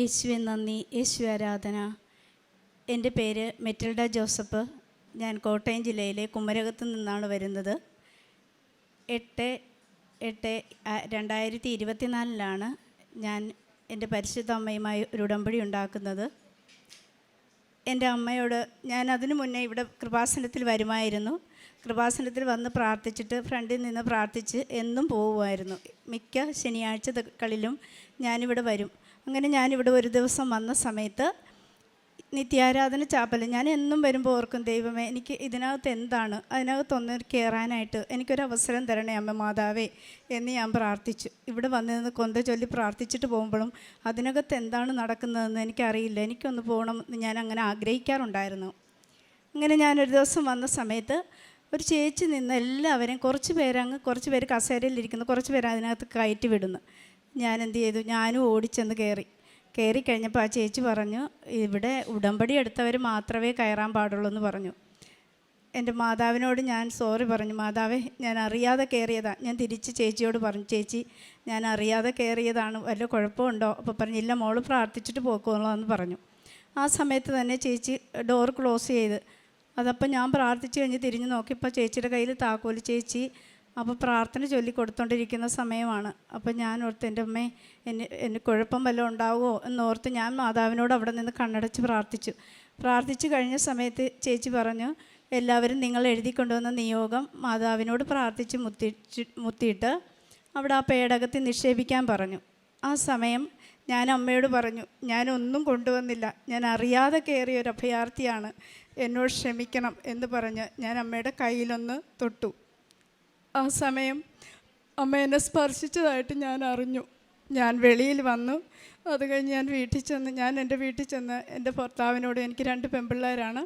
യേശുവെ നന്ദി. യേശു ആരാധന. എന്റെ പേര് മെറ്റിൽഡ ജോസഫ്. ഞാൻ കോട്ടയം ജില്ലയിലെ കുമരകത്ത് നിന്നാണ് വരുന്നത്. എട്ട് എട്ട് രണ്ടായിരത്തി ഇരുപത്തിനാലിലാണ് ഞാൻ എന്റെ പരിശുദ്ധ അമ്മയുമായി ഒരു ഉടമ്പടി ഉണ്ടാക്കുന്നത്. എന്റെ അമ്മയോട് ഞാൻ അതിനു മുന്നേ ഇവിടെ കൃപാസനത്തിൽ വരുമായിരുന്നു. കൃപാസനത്തിൽ വന്ന് പ്രാർത്ഥിച്ചിട്ട് ഫ്രണ്ടിൽ നിന്ന് പ്രാർത്ഥിച്ച് എന്നും പോകുമായിരുന്നു മിക്ക ശനിയാഴ്ചകളിലും ഞാനിവിടെ വരും. അങ്ങനെ ഞാനിവിടെ ഒരു ദിവസം വന്ന സമയത്ത് നിത്യാരാധന ചാപ്പൽ ഞാൻ എന്നും വരുമ്പോൾ ഓർക്കും ദൈവമേ എനിക്ക് ഇതിനകത്ത് എന്താണ്? അതിനകത്തൊന്ന് കയറാനായിട്ട് എനിക്കൊരു അവസരം തരണേ അമ്മ മാതാവേ എന്ന് ഞാൻ പ്രാർത്ഥിച്ചു. ഇവിടെ വന്നു നിന്ന് കൊന്ത ചൊല്ലി പ്രാർത്ഥിച്ചിട്ട് പോകുമ്പോഴും അതിനകത്ത് എന്താണ് നടക്കുന്നതെന്ന് എനിക്കറിയില്ല. എനിക്കൊന്ന് പോകണം എന്ന് ഞാൻ അങ്ങനെ ആഗ്രഹിക്കാറുണ്ടായിരുന്നു. അങ്ങനെ ഞാനൊരു ദിവസം വന്ന സമയത്ത് ഒരു ചേച്ചി നിന്ന് എല്ലാവരെയും കുറച്ച് പേരങ്ങ് കുറച്ച് പേര് കസേരയിലിരിക്കുന്നു കുറച്ച് പേര് അതിനകത്ത് കയറ്റി വിടുന്നു. ഞാൻ എന്ത് ചെയ്തു ഞാനും ഓടിച്ചെന്ന് കയറി കയറി കഴിഞ്ഞപ്പോൾ ആ ചേച്ചി പറഞ്ഞു ഇവിടെ ഉടമ്പടി എടുത്തവർ മാത്രമേ കയറാൻ പാടുള്ളൂ എന്ന് പറഞ്ഞു. എന്റെ മാതാവിനോട് ഞാൻ സോറി പറഞ്ഞു. മാതാവേ ഞാൻ അറിയാതെ കയറിയതാണ് ഞാൻ തിരിച്ച് ചേച്ചിയോട് പറഞ്ഞു ചേച്ചി ഞാൻ അറിയാതെ കയറിയതാണ് വല്ല കുഴപ്പമുണ്ടോ അപ്പോൾ പറഞ്ഞു ഇല്ല മോൾ പ്രാർത്ഥിച്ചിട്ട് പോക്കോളൂ എന്ന് പറഞ്ഞു. ആ സമയത്ത് തന്നെ ചേച്ചി ഡോർ ക്ലോസ് ചെയ്ത്. അതപ്പോൾ ഞാൻ പ്രാർത്ഥിച്ച് കഴിഞ്ഞ് തിരിഞ്ഞ് നോക്കിയപ്പോൾ ചേച്ചിയുടെ കയ്യിൽ താക്കോൽ ചേച്ചി അപ്പോൾ പ്രാർത്ഥന ചൊല്ലി കൊടുത്തോണ്ടിരിക്കുന്ന സമയമാണ്. അപ്പോൾ ഞാൻ ഓർത്ത് എന്റെ അമ്മേ എന്നെ എന്നെ കുഴപ്പം വല്ലതും ഉണ്ടാവുമോ എന്നോർത്ത് ഞാൻ മാതാവിനോട് അവിടെ നിന്ന് കണ്ണടച്ച് പ്രാർത്ഥിച്ചു. പ്രാർത്ഥിച്ചു കഴിഞ്ഞ സമയത്ത് ചേച്ചി പറഞ്ഞു എല്ലാവരും നിങ്ങൾ എഴുതി കൊണ്ടുവന്ന നിയോഗം മാതാവിനോട് പ്രാർത്ഥിച്ച് മുത്തി മുത്തിയിട്ട് അവിടെ ആ പേടകത്തിൽ നിക്ഷേപിക്കാൻ പറഞ്ഞു. ആ സമയം ഞാൻ അമ്മയോട് പറഞ്ഞു ഞാനൊന്നും കൊണ്ടുവന്നില്ല. ഞാൻ അറിയാതെ കയറിയ ഒരു അഭയാർത്ഥിയാണ്. എന്നോട് ക്ഷമിക്കണം എന്ന് പറഞ്ഞ് ഞാൻ അമ്മയുടെ കയ്യിലൊന്ന് തൊട്ടു. ആ സമയം അമ്മ എന്നെ സ്പർശിച്ചതായിട്ട് ഞാൻ അറിഞ്ഞു. ഞാൻ വെളിയിൽ വന്നു. അത് കഴിഞ്ഞ് ഞാൻ വീട്ടിൽ ചെന്ന് ഞാൻ എന്റെ വീട്ടിൽ ചെന്ന് എന്റെ ഭർത്താവിനോട് എനിക്ക് രണ്ട് പെൺപിള്ളേരാണ്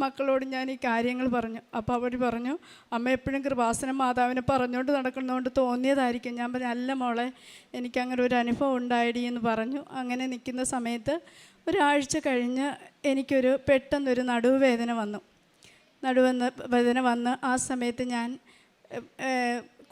മക്കളോട് ഞാൻ ഈ കാര്യങ്ങൾ പറഞ്ഞു. അപ്പോൾ അവർ പറഞ്ഞു അമ്മ എപ്പോഴും കൃപാസന മാതാവിനെ പറഞ്ഞുകൊണ്ട് നടക്കുന്നതുകൊണ്ട് തോന്നിയതായിരിക്കും. ഞാൻ പറഞ്ഞു അല്ല മോളെ എനിക്കങ്ങനെ ഒരു അനുഭവം ഉണ്ടായിടി എന്ന് പറഞ്ഞു. അങ്ങനെ നിൽക്കുന്ന സമയത്ത് ഒരാഴ്ച കഴിഞ്ഞ് എനിക്കൊരു പെട്ടെന്നൊരു നടുവ് വേദന വന്നു. നടുവെന്ന് വേദന വന്ന് ആ സമയത്ത് ഞാൻ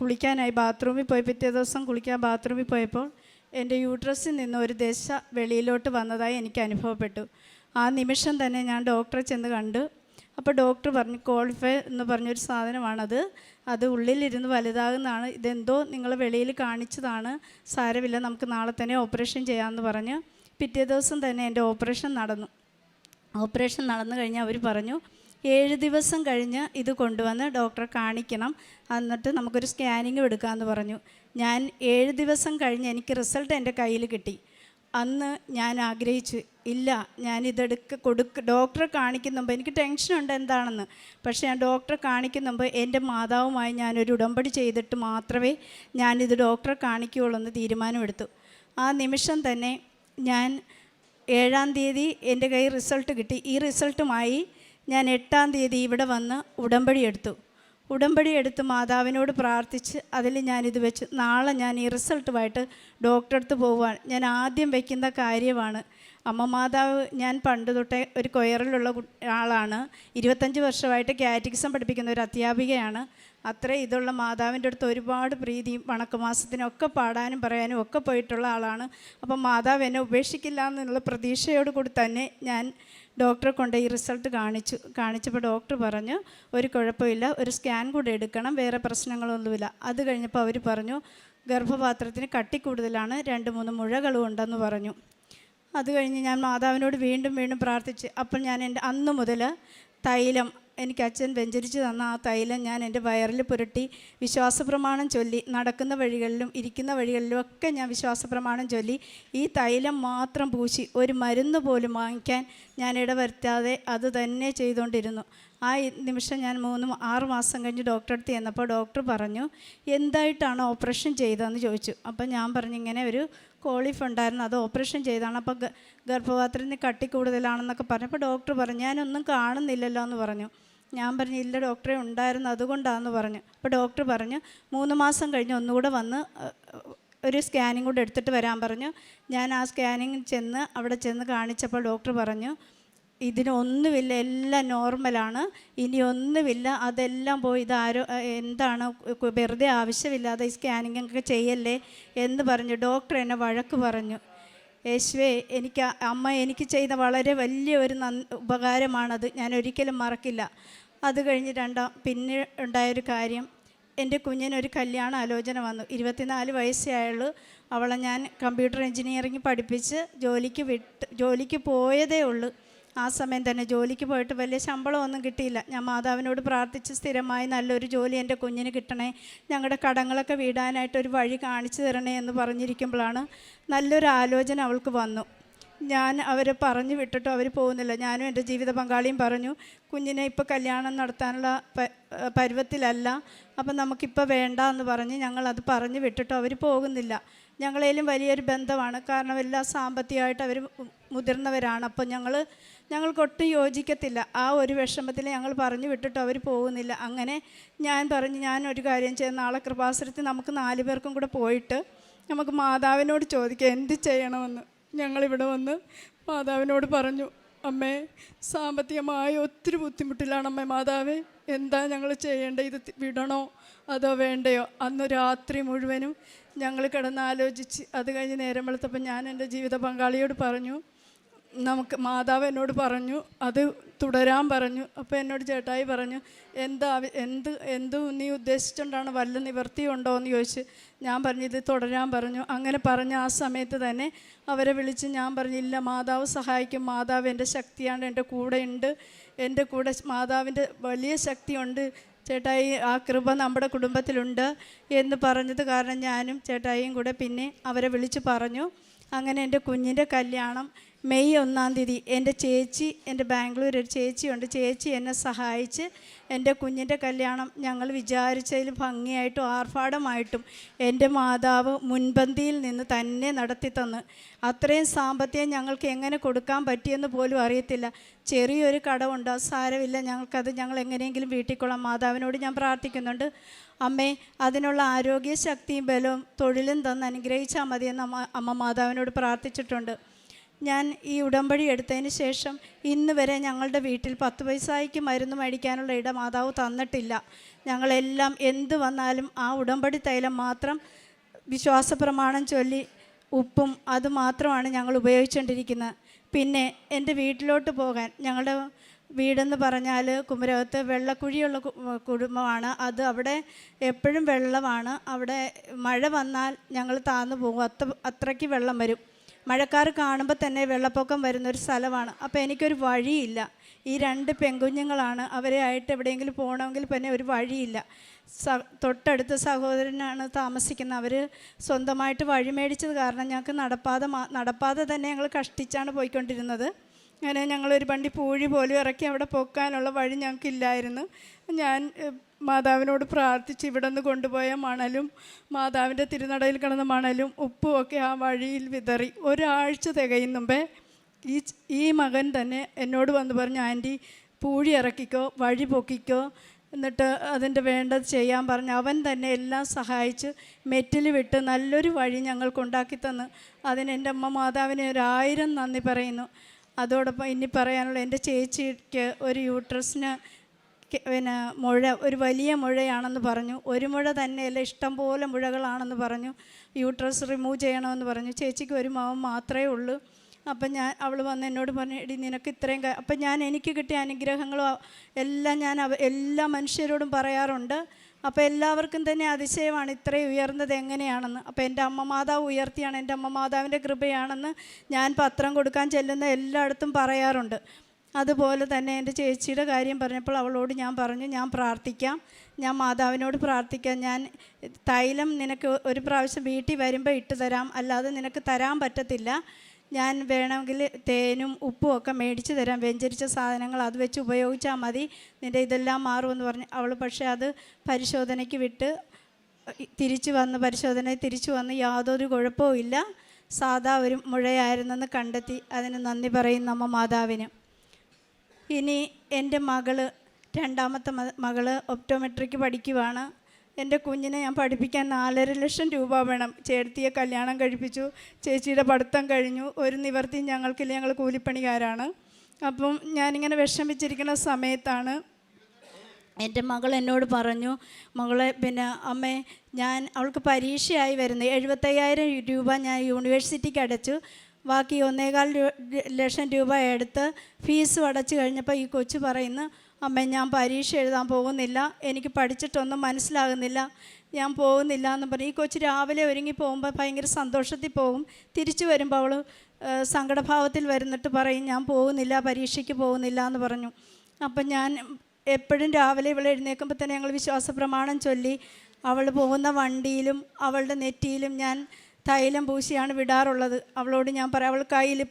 കുളിക്കാനായി ബാത്റൂമിൽ പോയി. പിറ്റേ ദിവസം കുളിക്കാൻ ബാത്റൂമിൽ പോയപ്പോൾ എന്റെ യൂട്രസിൽ നിന്ന് ഒരു ദശ വെളിയിലോട്ട് വന്നതായി എനിക്ക് അനുഭവപ്പെട്ടു. ആ നിമിഷം തന്നെ ഞാൻ ഡോക്ടറെ ചെന്ന് കണ്ടു. അപ്പോൾ ഡോക്ടർ പറഞ്ഞു കോൾഫെ എന്ന് പറഞ്ഞൊരു സാധനമാണത്. അത് ഉള്ളിലിരുന്ന് വലുതാകുന്നതാണ്. ഇതെന്തോ നിങ്ങൾ വെളിയിൽ കാണിച്ചതാണ്. സാരമില്ല നമുക്ക് നാളെ തന്നെ ഓപ്പറേഷൻ ചെയ്യാമെന്ന് പറഞ്ഞ് പിറ്റേ ദിവസം തന്നെ എന്റെ ഓപ്പറേഷൻ നടന്നു. ഓപ്പറേഷൻ നടന്നു കഴിഞ്ഞാൽ അവർ പറഞ്ഞു ഏഴ് ദിവസം കഴിഞ്ഞ് ഇത് കൊണ്ടുവന്ന് ഡോക്ടറെ കാണിക്കണം. എന്നിട്ട് നമുക്കൊരു സ്കാനിങ് എടുക്കാമെന്ന് പറഞ്ഞു. ഞാൻ ഏഴ് ദിവസം കഴിഞ്ഞ് എനിക്ക് റിസൾട്ട് എന്റെ കയ്യിൽ കിട്ടി. അന്ന് ഞാൻ ആഗ്രഹിച്ചു ഇല്ല ഞാൻ ഇതെടുക്ക കൊടുക്ക ഡോക്ടറെ കാണിക്കുന്ന മുമ്പ് എനിക്ക് ടെൻഷനുണ്ട് എന്താണെന്ന്. പക്ഷേ ഞാൻ ഡോക്ടറെ കാണിക്കുന്ന മുമ്പ് എന്റെ മാതാവുമായി ഞാനൊരു ഉടമ്പടി ചെയ്തിട്ട് മാത്രമേ ഞാനിത് ഡോക്ടറെ കാണിക്കുകയുള്ളൂ എന്ന് തീരുമാനമെടുത്തു. ആ നിമിഷം തന്നെ ഞാൻ ഏഴാം തീയതി എന്റെ കയ്യിൽ റിസൾട്ട് കിട്ടി. ഈ റിസൾട്ടുമായി ഞാൻ എട്ടാം തീയതി ഇവിടെ വന്ന് ഉടമ്പടി എടുത്തു. ഉടമ്പടി എടുത്ത് മാതാവിനോട് പ്രാർത്ഥിച്ച് അതിൽ ഞാനിത് വെച്ച്. നാളെ ഞാൻ ഈ റിസൾട്ടുമായിട്ട് ഡോക്ടറെ അടുത്ത് പോവുകയാണ്. ഞാൻ ആദ്യം വയ്ക്കുന്ന കാര്യമാണ് അമ്മ മാതാവ് ഞാൻ പണ്ട് തൊട്ടേ ഒരു കൊയറിലുള്ള ആളാണ്. ഇരുപത്തഞ്ച് വർഷമായിട്ട് കാറ്റിക്സം പഠിപ്പിക്കുന്ന ഒരു അധ്യാപികയാണ്. അത്ര ഇതുള്ള മാതാവിന്റെ അടുത്ത് ഒരുപാട് പ്രീതിയും വണക്കമാസത്തിനൊക്കെ പാടാനും പറയാനും ഒക്കെ പോയിട്ടുള്ള ആളാണ്. അപ്പം മാതാവ് എന്നെ ഉപേക്ഷിക്കില്ല എന്നുള്ള പ്രതീക്ഷയോട് കൂടി തന്നെ ഞാൻ ഡോക്ടറെ കൊണ്ട് ഈ റിസൾട്ട് കാണിച്ചു കാണിച്ചപ്പോൾ ഡോക്ടർ പറഞ്ഞു ഒരു കുഴപ്പമില്ല ഒരു സ്കാൻ കൂടെ എടുക്കണം വേറെ പ്രശ്നങ്ങളൊന്നുമില്ല. അത് കഴിഞ്ഞപ്പോൾ അവർ പറഞ്ഞു ഗർഭപാത്രത്തിന് കട്ടി കൂടുതലാണ് രണ്ട് മൂന്ന് മുഴകളും ഉണ്ടെന്ന് പറഞ്ഞു. അത് കഴിഞ്ഞ് ഞാൻ മാതാവിനോട് വീണ്ടും വീണ്ടും പ്രാർത്ഥിച്ച് അപ്പോൾ ഞാൻ എന്റെ അന്ന് മുതൽ തൈലം എനിക്ക് അച്ഛൻ വെഞ്ചരിച്ച് തന്ന ആ തൈലം ഞാൻ എന്റെ വയറിൽ പുരട്ടി വിശ്വാസപ്രമാണം ചൊല്ലി നടക്കുന്ന വഴികളിലും ഇരിക്കുന്ന വഴികളിലും ഒക്കെ ഞാൻ വിശ്വാസപ്രമാണം ചൊല്ലി ഈ തൈലം മാത്രം പൂശി ഒരു മരുന്ന് പോലും വാങ്ങിക്കാൻ ഞാൻ ഇടവരുത്താതെ അത് തന്നെ ചെയ്തുകൊണ്ടിരുന്നു. ആ നിമിഷം ഞാൻ മൂന്ന് ആറ് മാസം കഴിഞ്ഞ് ഡോക്ടറെ അടുത്ത് ചെന്നപ്പോൾ ഡോക്ടർ പറഞ്ഞു എന്തായിട്ടാണ് ഓപ്പറേഷൻ ചെയ്തതെന്ന് ചോദിച്ചു. അപ്പം ഞാൻ പറഞ്ഞു ഇങ്ങനെ ഒരു കോളിഫ് ഉണ്ടായിരുന്നു അത് ഓപ്പറേഷൻ ചെയ്താണ് അപ്പോൾ ഗർഭപാത്രത്തിൽ ഗർഭപാത്രത്തിന് കട്ടി കൂടുതലാണെന്നൊക്കെ പറഞ്ഞപ്പോൾ ഡോക്ടർ പറഞ്ഞു ഞാനൊന്നും കാണുന്നില്ലല്ലോ എന്ന് പറഞ്ഞു. ഞാൻ പറഞ്ഞു ഇല്ല ഡോക്ടറെ ഉണ്ടായിരുന്നു അതുകൊണ്ടാണെന്ന് പറഞ്ഞു. അപ്പോൾ ഡോക്ടർ പറഞ്ഞു മൂന്ന് മാസം കഴിഞ്ഞ് ഒന്നുകൂടെ വന്ന് ഒരു സ്കാനിങ് കൂടെ എടുത്തിട്ട് വരാൻ പറഞ്ഞു. ഞാൻ ആ സ്കാനിങ് ചെന്ന് അവിടെ ചെന്ന് കാണിച്ചപ്പോൾ ഡോക്ടർ പറഞ്ഞു ഇതിനൊന്നുമില്ല എല്ലാം നോർമലാണ് ഇനി ഒന്നുമില്ല അതെല്ലാം പോയി ഇതാരോ എന്താണ് വെറുതെ ആവശ്യമില്ലാതെ ഈ സ്കാനിങ് ഒക്കെ ചെയ്യല്ലേ എന്ന് പറഞ്ഞു. ഡോക്ടർ എന്നെ വഴക്ക് പറഞ്ഞു. യേശുവേ എനിക്ക് അമ്മ എനിക്ക് ചെയ്ത വളരെ വലിയ ഒരു ഉപകാരമാണത്. ഞാൻ ഒരിക്കലും മറക്കില്ല. അത് കഴിഞ്ഞ് രണ്ടാം പിന്നെ ഉണ്ടായൊരു കാര്യം. എന്റെ കുഞ്ഞിനൊരു കല്യാണ ആലോചന വന്നു. ഇരുപത്തിനാല് വയസ്സേ ആയുള്ളൂ. അവളെ ഞാൻ കമ്പ്യൂട്ടർ എഞ്ചിനീയറിംഗ് പഠിപ്പിച്ച് ജോലിക്ക് വിട്ട് ജോലിക്ക് പോയതേ ഉള്ളൂ. ആ സമയം തന്നെ ജോലിക്ക് പോയിട്ട് വലിയ ശമ്പളമൊന്നും കിട്ടിയില്ല. ഞാൻ മാതാവിനോട് പ്രാർത്ഥിച്ച് സ്ഥിരമായി നല്ലൊരു ജോലി എന്റെ കുഞ്ഞിന് കിട്ടണേ ഞങ്ങളുടെ കടങ്ങളൊക്കെ വീടാനായിട്ട് ഒരു വഴി കാണിച്ചു തരണേ എന്ന് പറഞ്ഞിരിക്കുമ്പോഴാണ് നല്ലൊരു ആലോചന അവൾക്ക് വന്നു. ഞാൻ അവരെ പറഞ്ഞു വിട്ടിട്ടും അവർ പോകുന്നില്ല. ഞാനും എന്റെ ജീവിത പങ്കാളിയും പറഞ്ഞു കുഞ്ഞിനെ ഇപ്പോൾ കല്യാണം നടത്താനുള്ള പരുവത്തിലല്ല. അപ്പം നമുക്കിപ്പോൾ വേണ്ട എന്ന് പറഞ്ഞ് ഞങ്ങളത് പറഞ്ഞു വിട്ടിട്ടും അവർ പോകുന്നില്ല. ഞങ്ങളേലും വലിയൊരു ബന്ധമാണ്. കാരണം എല്ലാ സാമ്പത്തികമായിട്ട് അവർ മുതിർന്നവരാണ്. അപ്പം ഞങ്ങൾ ഞങ്ങൾക്കൊട്ടും യോജിക്കത്തില്ല. ആ ഒരു വിഷമത്തിൽ ഞങ്ങൾ പറഞ്ഞു വിട്ടിട്ട് അവർ പോകുന്നില്ല. അങ്ങനെ ഞാൻ പറഞ്ഞു ഞാൻ ഒരു കാര്യം ചെയ്യാം. നാളെ കൃപാസനത്തിൽ നമുക്ക് നാല് പേർക്കും കൂടെ പോയിട്ട് നമുക്ക് മാതാവിനോട് ചോദിക്കാം എന്ത് ചെയ്യണമെന്ന്. ഞങ്ങളിവിടെ വന്ന് മാതാവിനോട് പറഞ്ഞു അമ്മേ സാമ്പത്തികമായി ഒത്തിരി ബുദ്ധിമുട്ടിലാണ് അമ്മേ മാതാവേ. എന്താ ഞങ്ങൾ ചെയ്യേണ്ടത്? ഇത് വിടണോ? അതോ വേണ്ടയോ? അന്ന് രാത്രി മുഴുവനും ഞങ്ങൾ കിടന്നാലോചിച്ച് അത് കഴിഞ്ഞ് നേരം വെളുത്തപ്പോൾ ഞാൻ എന്റെ ജീവിത പങ്കാളിയോട് പറഞ്ഞു നമുക്ക് മാതാവ് എന്നോട് പറഞ്ഞു അത് തുടരാൻ പറഞ്ഞു. അപ്പോൾ എന്നോട് ചേട്ടായി പറഞ്ഞു എന്താ എന്ത് എന്ത് നീ ഉദ്ദേശിച്ചുകൊണ്ടാണ് വല്ല നിവർത്തിയുണ്ടോ എന്ന് ചോദിച്ച് ഞാൻ പറഞ്ഞു ഇത് തുടരാൻ പറഞ്ഞു. അങ്ങനെ പറഞ്ഞ ആ സമയത്ത് തന്നെ അവരെ വിളിച്ച് ഞാൻ പറഞ്ഞു ഇല്ല മാതാവ് സഹായിക്കും. മാതാവ് എന്റെ ശക്തിയാണ് എന്റെ കൂടെ ഉണ്ട്. എന്റെ കൂടെ മാതാവിന്റെ വലിയ ശക്തിയുണ്ട്. ചേട്ടായി ആ കൃപ നമ്മുടെ കുടുംബത്തിലുണ്ട്. എന്ന് പറഞ്ഞത് കാരണം ഞാനും ചേട്ടായിയും കൂടെ പിന്നെ അവരെ വിളിച്ച് പറഞ്ഞു. അങ്ങനെ എന്റെ കുഞ്ഞിന്റെ കല്യാണം മെയ് ഒന്നാം തീയതി എന്റെ ചേച്ചി എന്റെ ബാംഗ്ലൂർ ഒരു ചേച്ചിയുണ്ട്. ചേച്ചി എന്നെ സഹായിച്ച് എന്റെ കുഞ്ഞിന്റെ കല്യാണം ഞങ്ങൾ വിചാരിച്ചതിൽ ഭംഗിയായിട്ടും ആർഭാടമായിട്ടും എന്റെ മാതാവ് മുൻപന്തിയിൽ നിന്ന് തന്നെ നടത്തി തന്ന്. അത്രയും സാമ്പത്തികം ഞങ്ങൾക്ക് എങ്ങനെ കൊടുക്കാൻ പറ്റിയെന്ന് പോലും അറിയത്തില്ല. ചെറിയൊരു കടമുണ്ട് സാരമില്ല. ഞങ്ങൾക്കത് ഞങ്ങൾ എങ്ങനെയെങ്കിലും വീട്ടിക്കൊള്ളാം മാതാവിനോട് ഞാൻ പ്രാർത്ഥിക്കുന്നുണ്ട്. അമ്മേ അതിനുള്ള ആരോഗ്യ ശക്തിയും ബലവും തൊഴിലും തന്ന് അനുഗ്രഹിച്ചാൽ മതിയെന്ന് അമ്മ അമ്മ മാതാവിനോട് പ്രാർത്ഥിച്ചിട്ടുണ്ട്. ഞാൻ ഈ ഉടമ്പടി എടുത്തതിന് ശേഷം ഇന്ന് വരെ ഞങ്ങളുടെ വീട്ടിൽ പത്ത് പൈസയ്ക്ക് മരുന്ന് മേടിക്കാനുള്ള ഇട മാതാവ് തന്നിട്ടില്ല. ഞങ്ങളെല്ലാം എന്ത് വന്നാലും ആ ഉടമ്പടി തൈലം മാത്രം വിശ്വാസ പ്രമാണം ചൊല്ലി ഉപ്പും അതുമാത്രമാണ് ഞങ്ങൾ ഉപയോഗിച്ചുകൊണ്ടിരിക്കുന്നത് പിന്നെ എന്റെ വീട്ടിലോട്ട് പോകാൻ ഞങ്ങളുടെ വീടെന്ന് പറഞ്ഞാൽ കുമരകത്ത് വെള്ളക്കുഴിയുള്ള കുടുംബമാണ്. അത് അവിടെ എപ്പോഴും വെള്ളമാണ്. അവിടെ മഴ വന്നാൽ ഞങ്ങൾ താന്നു പോകും. അത്ര അത്രയ്ക്ക് വെള്ളം വരും. മഴക്കാർ കാണുമ്പോൾ തന്നെ വെള്ളപ്പൊക്കം വരുന്നൊരു സ്ഥലമാണ്. അപ്പോൾ എനിക്കൊരു വഴിയില്ല. ഈ രണ്ട് പെൺകുഞ്ഞുങ്ങളാണ്. അവരെ ആയിട്ട് എവിടെയെങ്കിലും പോകണമെങ്കിൽ പിന്നെ ഒരു വഴിയില്ല. സ തൊട്ടടുത്ത സഹോദരനാണ് താമസിക്കുന്നത്. അവർ സ്വന്തമായിട്ട് വഴി മേടിച്ചത് കാരണം ഞങ്ങൾക്ക് നടപ്പാതെ നടപ്പാതെ തന്നെ ഞങ്ങൾ കഷ്ടിച്ചാണ് പോയിക്കൊണ്ടിരുന്നത്. അങ്ങനെ ഞങ്ങളൊരു വണ്ടി പൂഴി പോലും ഇറക്കി അവിടെ പോക്കാനുള്ള വഴി ഞങ്ങൾക്കില്ലായിരുന്നു. ഞാൻ മാതാവിനോട് പ്രാർത്ഥിച്ച് ഇവിടെ നിന്ന് കൊണ്ടുപോയ മണലും മാതാവിന്റെ തിരുനടയിൽ കിടന്ന മണലും ഉപ്പും ഒക്കെ ആ വഴിയിൽ വിതറി. ഒരാഴ്ച തികയും മുമ്പേ ഈ ഈ മകൻ തന്നെ എന്നോട് വന്ന് പറഞ്ഞു ആന്റി പൂഴി ഇറക്കിക്കോ വഴി പൊക്കിക്കോ എന്നിട്ട് അതിന്റെ വേണ്ടത് ചെയ്യാൻ പറഞ്ഞു. അവൻ തന്നെ എല്ലാം സഹായിച്ച് മെറ്റിൽ വിട്ട് നല്ലൊരു വഴി ഞങ്ങൾക്ക് ഉണ്ടാക്കി തന്ന്. അതിന് എന്റെ അമ്മ മാതാവിനെ ഒരായിരം നന്ദി പറയുന്നു. അതോടൊപ്പം ഇനി പറയാനുള്ള എന്റെ ചേച്ചിക്ക് ഒരു യൂട്രസിന് പിന്നെ മുഴ ഒരു വലിയ മുഴയാണെന്ന് പറഞ്ഞു. ഒരു മുഴ തന്നെയല്ല ഇഷ്ടം പോലെ മുഴകളാണെന്ന് പറഞ്ഞു. യൂട്രസ് റിമൂവ് ചെയ്യണമെന്ന് പറഞ്ഞു. ചേച്ചിക്ക് ഒരു മകൻ മാത്രമേ ഉള്ളൂ. അപ്പം ഞാൻ അവൾ വന്ന് എന്നോട് പറഞ്ഞു എടി നിനക്ക് ഇത്രയും ക-" അപ്പം ഞാൻ എനിക്ക് കിട്ടിയ അനുഗ്രഹങ്ങളും എല്ലാം ഞാൻ എല്ലാ മനുഷ്യരോടും പറയാറുണ്ട്. അപ്പോൾ എല്ലാവർക്കും തന്നെ അതിശയമാണ് ഇത്രയും ഉയർന്നത് എങ്ങനെയാണെന്ന്. അപ്പോൾ എന്റെ അമ്മ മാതാവ് ഉയർത്തിയാണ് എന്റെ അമ്മ മാതാവിന്റെ കൃപയാണെന്ന് ഞാൻ പത്രം കൊടുക്കാൻ ചെല്ലുന്ന എല്ലായിടത്തും പറയാറുണ്ട്. അതുപോലെ തന്നെ എന്റെ ചേച്ചിയുടെ കാര്യം പറഞ്ഞപ്പോൾ അവളോട് ഞാൻ പറഞ്ഞു ഞാൻ പ്രാർത്ഥിക്കാം ഞാൻ മാതാവിനോട് പ്രാർത്ഥിക്കാം ഞാൻ തൈലം നിനക്ക് ഒരു പ്രാവശ്യം വീട്ടിൽ വരുമ്പോൾ ഇട്ട് തരാം അല്ലാതെ നിനക്ക് തരാൻ പറ്റത്തില്ല. ഞാൻ വേണമെങ്കിൽ തേനും ഉപ്പും ഒക്കെ മേടിച്ച് തരാം വെഞ്ചരിച്ച സാധനങ്ങൾ അത് വെച്ച് ഉപയോഗിച്ചാൽ മതി നിന്റെ ഇതെല്ലാം മാറുമെന്ന് പറഞ്ഞു. അവൾ പക്ഷേ അത് പരിശോധനയ്ക്ക് വിട്ട് തിരിച്ചു വന്ന് പരിശോധന തിരിച്ചു വന്ന് യാതൊരു കുഴപ്പവും ഇല്ല. സാധാ ഒരു മുഴയായിരുന്നെന്ന് കണ്ടെത്തി. അതിന് നന്ദി പറയും നമ്മ മാതാവിന്. ഇനി എന്റെ മകൾ രണ്ടാമത്തെ മകൾ ഒപ്റ്റോമെട്രിക്ക് പഠിക്കുവാണ്. എന്റെ കുഞ്ഞിനെ ഞാൻ പഠിപ്പിക്കാൻ നാലര ലക്ഷം രൂപ വേണം. ചേർത്തിയെ കല്യാണം കഴിപ്പിച്ചു ചേച്ചിയുടെ പഠിത്തം കഴിഞ്ഞു. ഒരു നിവർത്തിയും ഞങ്ങൾക്കില്ല ഞങ്ങൾ കൂലിപ്പണിക്കാരാണ്. അപ്പം ഞാനിങ്ങനെ വിഷമിച്ചിരിക്കുന്ന സമയത്താണ് എന്റെ മകൾ എന്നോട് പറഞ്ഞു മകളെ പിന്നെ അമ്മേ ഞാൻ അവൾക്ക് പരീക്ഷയായി വരുന്നത്. എഴുപത്തയ്യായിരം രൂപ ഞാൻ യൂണിവേഴ്സിറ്റിക്ക് അടച്ചു. ബാക്കി ഒന്നേകാൽ ലക്ഷം രൂപ എടുത്ത് ഫീസ് അടച്ചു കഴിഞ്ഞപ്പോൾ ഈ കൊച്ചു പറയുന്നു അമ്മ ഞാൻ പരീക്ഷ എഴുതാൻ പോകുന്നില്ല എനിക്ക് പഠിച്ചിട്ടൊന്നും മനസ്സിലാകുന്നില്ല ഞാൻ പോകുന്നില്ല എന്ന് പറഞ്ഞു. ഈ കൊച്ചു രാവിലെ ഒരുങ്ങി പോകുമ്പോൾ ഭയങ്കര സന്തോഷത്തിൽ പോകും. തിരിച്ചു വരുമ്പോൾ അവൾ സങ്കടഭാവത്തിൽ വരുന്നിട്ട് പറയും ഞാൻ പോകുന്നില്ല പരീക്ഷയ്ക്ക് പോകുന്നില്ല എന്ന് പറഞ്ഞു. അപ്പം ഞാൻ എപ്പോഴും രാവിലെ ഇവൾ എഴുന്നേൽക്കുമ്പോൾ തന്നെ ഞങ്ങൾ വിശ്വാസ പ്രമാണം ചൊല്ലി അവൾ പോകുന്ന വണ്ടിയിലും അവളുടെ നെറ്റിയിലും ഞാൻ തൈലം പൂശിയാണ് വിടാറുള്ളത്. അവളോട് ഞാൻ പറയാം അവൾ കയ്യിൽ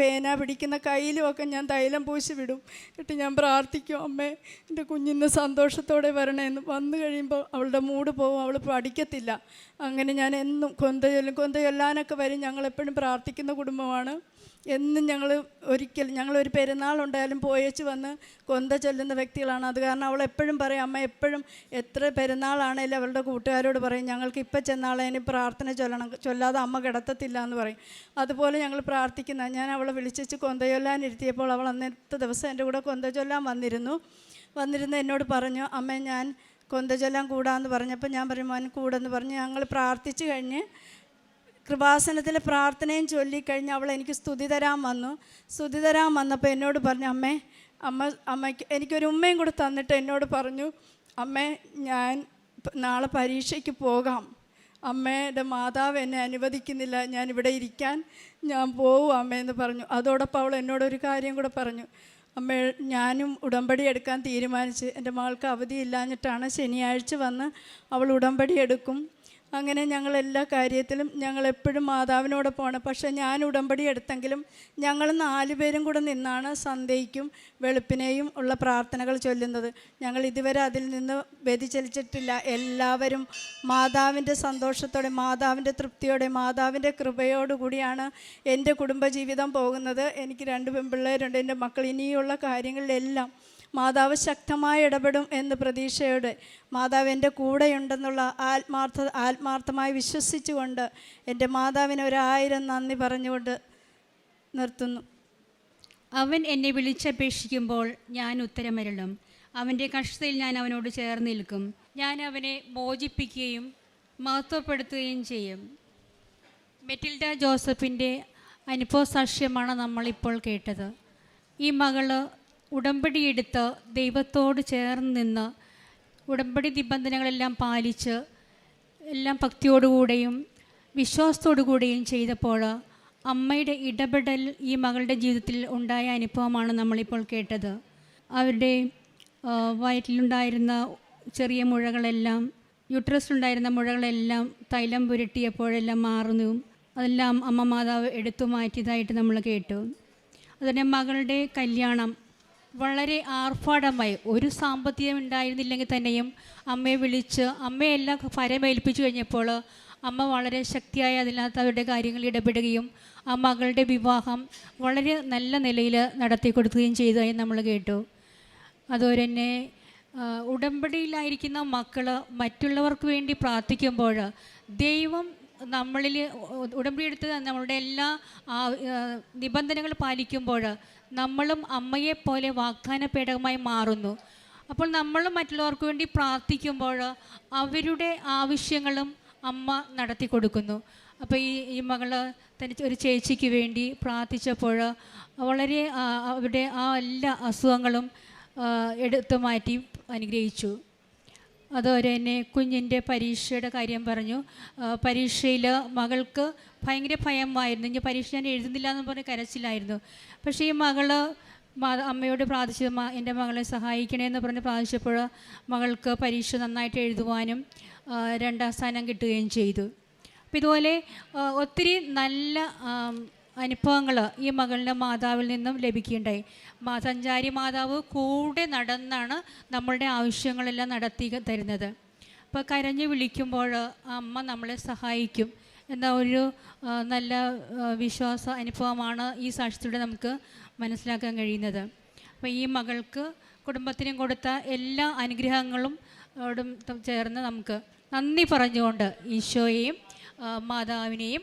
പേന പിടിക്കുന്ന കയ്യിലുമൊക്കെ ഞാൻ തൈലം പൂശി വിടും. എന്നിട്ട് ഞാൻ പ്രാർത്ഥിക്കും അമ്മേ എന്റെ കുഞ്ഞിന്ന് സന്തോഷത്തോടെ വരണേന്ന് വന്നു കഴിയുമ്പോൾ അവളുടെ മൂഡ് പോവും അവൾ പഠിക്കത്തില്ല. അങ്ങനെ ഞാൻ എന്നും കൊന്ത കൊന്ത ചൊല്ലാനൊക്കെ വരും. ഞങ്ങൾ എപ്പോഴും പ്രാർത്ഥിക്കുന്ന കുടുംബമാണ്. എന്നും ഞങ്ങൾ ഒരിക്കൽ ഞങ്ങളൊരു പെരുന്നാളുണ്ടായാലും പോയേച്ച് വന്ന് കൊന്ത ചൊല്ലുന്ന വ്യക്തികളാണ്. അത് കാരണം അവൾ എപ്പോഴും പറയും അമ്മ എപ്പോഴും എത്ര പെരുന്നാളാണേലും അവളുടെ കൂട്ടുകാരോട് പറയും ഞങ്ങൾക്ക് ഇപ്പം ഇനി പ്രാർത്ഥന ചൊല്ലണം ചൊല്ലാതെ അമ്മ കിടത്തത്തില്ല എന്ന് പറയും. അതുപോലെ ഞങ്ങൾ പ്രാർത്ഥിക്കുന്ന ഞാൻ അവളെ വിളിച്ചു കൊന്ത ചൊല്ലാനിരുത്തിയപ്പോൾ അവൾ അന്നത്തെ ദിവസം എന്റെ കൂടെ കൊന്ത ചൊല്ലാൻ വന്നിരുന്നു. വന്നിരുന്ന് എന്നോട് പറഞ്ഞു അമ്മ ഞാൻ കൊന്ത ചൊല്ലാൻ കൂടാന്ന് പറഞ്ഞപ്പോൾ ഞാൻ പറയും മോൻ കൂടെന്ന് പറഞ്ഞ് ഞങ്ങൾ പ്രാർത്ഥിച്ചു കഴിഞ്ഞ് കൃപാസനത്തിലെ പ്രാർത്ഥനയും ചൊല്ലിക്കഴിഞ്ഞ് അവൾ എനിക്ക് സ്തുതി തരാൻ വന്നു. സ്തുതി തരാൻ വന്നപ്പോൾ എന്നോട് പറഞ്ഞു അമ്മേ അമ്മ അമ്മയ്ക്ക് എനിക്കൊരു ഉമ്മയും കൂടെ തന്നിട്ട് എന്നോട് പറഞ്ഞു അമ്മേ ഞാൻ നാളെ പരീക്ഷയ്ക്ക് പോകാം. അമ്മയുടെ മാതാവ് എന്നെ അനുവദിക്കുന്നില്ല. ഞാൻ ഇവിടെ ഇരിക്കാൻ ഞാൻ പോവും അമ്മയെന്ന് പറഞ്ഞു. അതോടൊപ്പം അവൾ എന്നോടൊരു കാര്യം കൂടെ പറഞ്ഞു. അമ്മ ഞാനും ഉടമ്പടി എടുക്കാൻ തീരുമാനിച്ച്. എന്റെ മകൾക്ക് അവധിയില്ലാഞ്ഞിട്ടാണ് ശനിയാഴ്ച വന്ന് അവൾ ഉടമ്പടി എടുക്കും. അങ്ങനെ ഞങ്ങൾ എല്ലാ കാര്യത്തിലും ഞങ്ങൾ എപ്പോഴും മാതാവിനോടൊപ്പമാണ് പക്ഷേ ഞാൻ ഉടമ്പടി എടുത്തെങ്കിലും ഞങ്ങൾ നാല് പേരും കൂടെ നിന്നാണ് സന്ധ്യയ്ക്കും വെളുപ്പിനെയും ഉള്ള പ്രാർത്ഥനകൾ ചൊല്ലുന്നത്. ഞങ്ങൾ ഇതുവരെ അതിൽ നിന്ന് വ്യതിചലിച്ചിട്ടില്ല. എല്ലാവരും മാതാവിന്റെ സന്തോഷത്തോടെ മാതാവിന്റെ തൃപ്തിയോടെ മാതാവിന്റെ കൃപയോടുകൂടിയാണ് എന്റെ കുടുംബജീവിതം പോകുന്നത്. എനിക്ക് രണ്ട് പെൺപിള്ളേരുണ്ട് എന്റെ മക്കൾ ഇനിയുള്ള കാര്യങ്ങളിലെല്ലാം മാതാവ് ശക്തമായി ഇടപെടും എന്ന് പ്രതീക്ഷയോടെ മാതാവ് എന്റെ കൂടെയുണ്ടെന്നുള്ള ആത്മാർത്ഥ ആത്മാർത്ഥമായി വിശ്വസിച്ചുകൊണ്ട് എന്റെ മാതാവിന് ഒരായിരം നന്ദി പറഞ്ഞുകൊണ്ട് നിർത്തുന്നു. അവൻ എന്നെ വിളിച്ചപേക്ഷിക്കുമ്പോൾ ഞാൻ ഉത്തരമരുളും. അവന്റെ കഷ്ടതയിൽ ഞാൻ അവനോട് ചേർന്ന് നിൽക്കും. ഞാൻ അവനെ മോചിപ്പിക്കുകയും മഹത്വപ്പെടുത്തുകയും ചെയ്യും. മെറ്റിൽഡ ജോസഫിന്റെ അനുഭവ സാക്ഷ്യമാണ് നമ്മളിപ്പോൾ കേട്ടത്. ഈ മകൾ ഉടമ്പടിയെടുത്ത് ദൈവത്തോട് ചേർന്ന് നിന്ന് ഉടമ്പടി നിബന്ധനകളെല്ലാം പാലിച്ച് എല്ലാം ഭക്തിയോടുകൂടെയും വിശ്വാസത്തോടുകൂടെയും ചെയ്തപ്പോൾ അമ്മയുടെ ഇടപെടൽ ഈ മകളുടെ ജീവിതത്തിൽ ഉണ്ടായ അനുഭവമാണ് നമ്മളിപ്പോൾ കേട്ടത്. അവരുടെ വയറ്റിലുണ്ടായിരുന്ന ചെറിയ മുഴകളെല്ലാം യുട്രസിലുണ്ടായിരുന്ന മുഴകളെല്ലാം തൈലം പുരട്ടിയപ്പോഴെല്ലാം മാറുന്നു. അതെല്ലാം അമ്മ മാതാവ് എടുത്തു മാറ്റിയതായിട്ട് നമ്മൾ കേട്ടു. അതുപോലെ മകളുടെ കല്യാണം വളരെ ആർഭാടമായി ഒരു സാമ്പത്തികം ഉണ്ടായിരുന്നില്ലെങ്കിൽ തന്നെയും അമ്മയെ വിളിച്ച് അമ്മയെല്ലാം ഫരമേൽപ്പിച്ചു കഴിഞ്ഞപ്പോൾ അമ്മ വളരെ ശക്തിയായി അതിനകത്ത് അവരുടെ കാര്യങ്ങളിൽ ഇടപെടുകയും ആ മകളുടെ വിവാഹം വളരെ നല്ല നിലയിൽ നടത്തി കൊടുക്കുകയും ചെയ്തതായി നമ്മൾ കേട്ടു. അതുപോലെ തന്നെ ഉടമ്പടിയിലായിരിക്കുന്ന മക്കൾ മറ്റുള്ളവർക്ക് വേണ്ടി പ്രാർത്ഥിക്കുമ്പോൾ ദൈവം നമ്മളിൽ ഉടമ്പടി എടുത്ത് നമ്മളുടെ എല്ലാ നിബന്ധനകൾ പാലിക്കുമ്പോൾ നമ്മളും അമ്മയെ പോലെ വാഗ്ദാന പേടകമായി മാറുന്നു. അപ്പോൾ നമ്മളും മറ്റുള്ളവർക്ക് വേണ്ടി പ്രാർത്ഥിക്കുമ്പോൾ അവരുടെ ആവശ്യങ്ങളും അമ്മ നടത്തി കൊടുക്കുന്നു. അപ്പോൾ ഈ ഈ മകൾ തനി ഒരു ചേച്ചിക്ക് വേണ്ടി പ്രാർത്ഥിച്ചപ്പോൾ വളരെ അവരുടെ ആ എല്ലാ അസുഖങ്ങളും എടുത്തു മാറ്റി അനുഗ്രഹിച്ചു. അതുപോലെ തന്നെ കുഞ്ഞിന്റെ പരീക്ഷയുടെ കാര്യം പറഞ്ഞു. പരീക്ഷയിൽ മകൾക്ക് ഭയങ്കര ഭയമായിരുന്നു. ഇനി പരീക്ഷ ഞാൻ എഴുതുന്നില്ല എന്ന് പറഞ്ഞ് കരച്ചിലായിരുന്നു. പക്ഷേ ഈ മകൾ അമ്മയോട് പ്രാർത്ഥിച്ചു "മാ, എന്റെ മകളെ സഹായിക്കണേ എന്ന് പറഞ്ഞ് പ്രാർത്ഥിച്ചപ്പോൾ മകൾക്ക് പരീക്ഷ നന്നായിട്ട് എഴുതുവാനും രണ്ടാം സ്ഥാനം കിട്ടുകയും ചെയ്തു. അപ്പോൾ ഇതുപോലെ ഒത്തിരി നല്ല അനുഭവങ്ങൾ ഈ മകളുടെ മാതാവിൽ നിന്നും ലഭിക്കുകയുണ്ടായി. മാ സഞ്ചാരി മാതാവ് കൂടെ നടന്നാണ് നമ്മളുടെ ആവശ്യങ്ങളെല്ലാം നടത്തി തരുന്നത്. അപ്പോൾ കരഞ്ഞ് വിളിക്കുമ്പോൾ അമ്മ നമ്മളെ സഹായിക്കും എന്ന ഒരു നല്ല വിശ്വാസ അനുഭവമാണ് ഈ സാക്ഷ്യത്തിലൂടെ നമുക്ക് മനസ്സിലാക്കാൻ കഴിയുന്നത്. അപ്പോൾ ഈ മകൾക്ക് കുടുംബത്തിനും കൊടുത്ത എല്ലാ അനുഗ്രഹങ്ങളും ചേർന്ന് നമുക്ക് നന്ദി പറഞ്ഞുകൊണ്ട് ഈശോയെയും മാതാവിനെയും